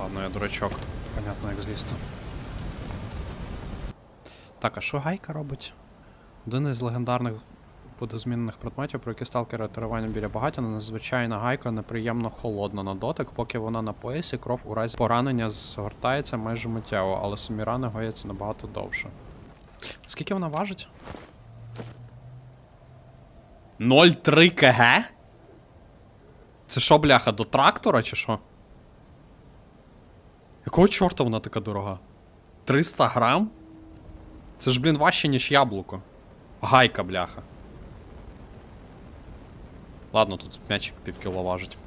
Ладно, я дурачок. Понятно, як злізти. Так, а що гайка робить? Один із легендарних водозмінних предметів, про які сталкери керування біля багаття, надзвичайна гайка неприємно холодна на дотик, поки вона на поясі, кров у разі поранення згортається майже миттєво, але самі рани гояться набагато довше. Скільки вона важить? 0,3 кг? Це що, бляха, до трактора чи що? Якого чорта вона така дорога? 300 грам? Це ж, блін, важче, ніж яблуко. Гайка, бляха. Ладно, тут м'ячик півкіло важить.